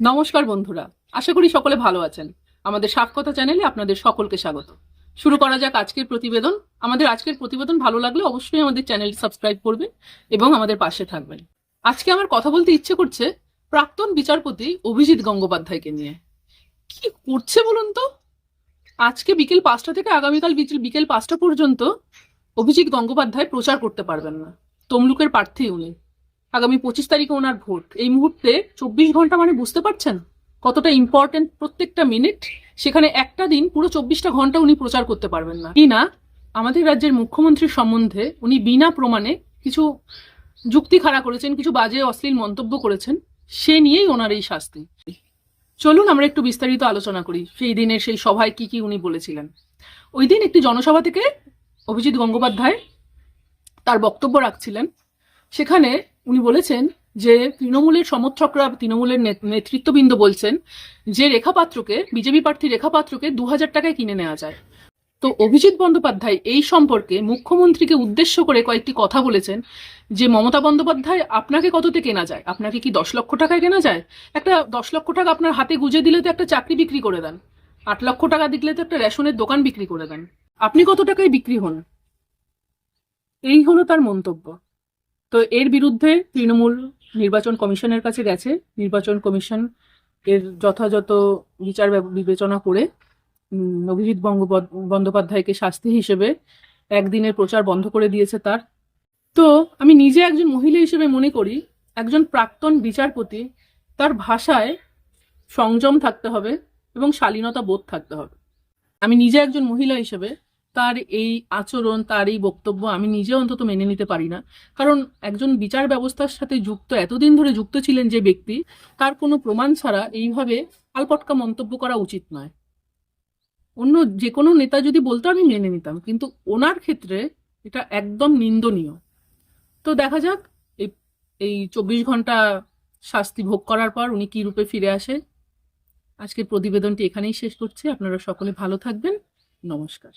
নমস্কার বন্ধুরা, আশা করি সকলে ভালো আছেন। আমাদের সাক্ষতা চ্যানেলে আপনাদের সকলকে স্বাগত। শুরু করা যাক আজকের প্রতিবেদন। আমাদের আজকের প্রতিবেদন ভালো লাগলে অবশ্যই আমাদের চ্যানেল সাবস্ক্রাইব করবেন এবং আমাদের পাশে থাকবেন। আজকে আমার কথা বলতে ইচ্ছে করছে প্রাক্তন বিচারপতি অভিজিৎ গঙ্গোপাধ্যায়কে নিয়ে। কি করছে বলুন তো? আজকে বিকেল পাঁচটা থেকে আগামীকাল বিকেল পাঁচটা পর্যন্ত অভিজিৎ গঙ্গোপাধ্যায় প্রচার করতে পারবেন না। তমলুকের প্রার্থী উনি। আগামী পঁচিশ তারিখে ওনার ভোট। এই মুহূর্তে চব্বিশ ঘণ্টা মানে বুঝতে পারছেন কতটা ইম্পর্টেন্ট প্রত্যেকটা মিনিট সেখানে একটা দিন পুরো চব্বিশটা ঘণ্টা উনি প্রচার করতে পারবেন না। কি না আমাদের রাজ্যের মুখ্যমন্ত্রীর সম্বন্ধে উনি বিনা প্রমাণে কিছু যুক্তি খাড়া করেছেন, কিছু বাজে, অশ্লীল মন্তব্য করেছেন, সে নিয়েই ওনার এই শাস্তি। চলুন আমরা একটু বিস্তারিত আলোচনা করি, সেই দিনের সেই সভায় কি কি উনি বলেছিলেন। ওই দিন একটি জনসভা থেকে অভিজিৎ গঙ্গোপাধ্যায় তার বক্তব্য রাখছিলেন। সেখানে উনি বলেছেন যে তৃণমূলের সমর্থকরা, তৃণমূলের নেতৃত্ববৃন্দ বলছেন যে রেখাপাত্রকে, বিজেপি প্রার্থী রেখাপাত্রকে দু হাজার টাকায় কিনে নেওয়া যায়। তো অভিজিৎ বন্দ্যোপাধ্যায় এই সম্পর্কে মুখ্যমন্ত্রীকে উদ্দেশ্য করে কয়েকটি কথা বলেছেন যে, মমতা বন্দ্যোপাধ্যায়, আপনাকে কততে কেনা যায়? আপনাকে কি দশ লক্ষ টাকায় কেনা যায়? একটা দশ লক্ষ টাকা আপনার হাতে গুজে দিলে তো একটা চাকরি বিক্রি করে দেন। আট লক্ষ টাকা দিলে তো একটা রেশনের দোকান বিক্রি করে দেন। আপনি কত টাকায় বিক্রি হন? এই হলো তার মন্তব্য। তো এর বিরুদ্ধে তৃণমূল নির্বাচন কমিশনের কাছে গেছে। নির্বাচন কমিশন এর যথাযথ বিচার বিবেচনা করে অভিজিৎ বন্দ্যোপাধ্যায়কে শাস্তি হিসেবে একদিনের প্রচার বন্ধ করে দিয়েছে তার। তো আমি নিজে একজন মহিলা হিসেবে মনে করি, একজন প্রাক্তন বিচারপতি, তার ভাষায় সংযম থাকতে হবে এবং শালীনতা বোধ থাকতে হবে। আমি নিজে একজন মহিলা হিসেবে তার এই আচরণ, তার এই বক্তব্য আমি নিজে অন্তত মেনে নিতে পারি না। কারণ একজন বিচার ব্যবস্থার সাথে যুক্ত, এতদিন ধরে যুক্ত ছিলেন যে ব্যক্তি, তার কোনো প্রমাণ ছাড়া এইভাবে আলপটকা মন্তব্য করা উচিত নয়। অন্য যে কোনো নেতা যদি বলতো, আমি মেনে নিতাম। কিন্তু ওনার ক্ষেত্রে এটা একদম নিন্দনীয়। তো দেখা যাক, এই এই চব্বিশ ঘণ্টা শাস্তি ভোগ করার পর উনি কি রূপে ফিরে আসে। আজকের প্রতিবেদনটি এখানেই শেষ করছে। আপনারা সকলে ভালো থাকবেন। নমস্কার।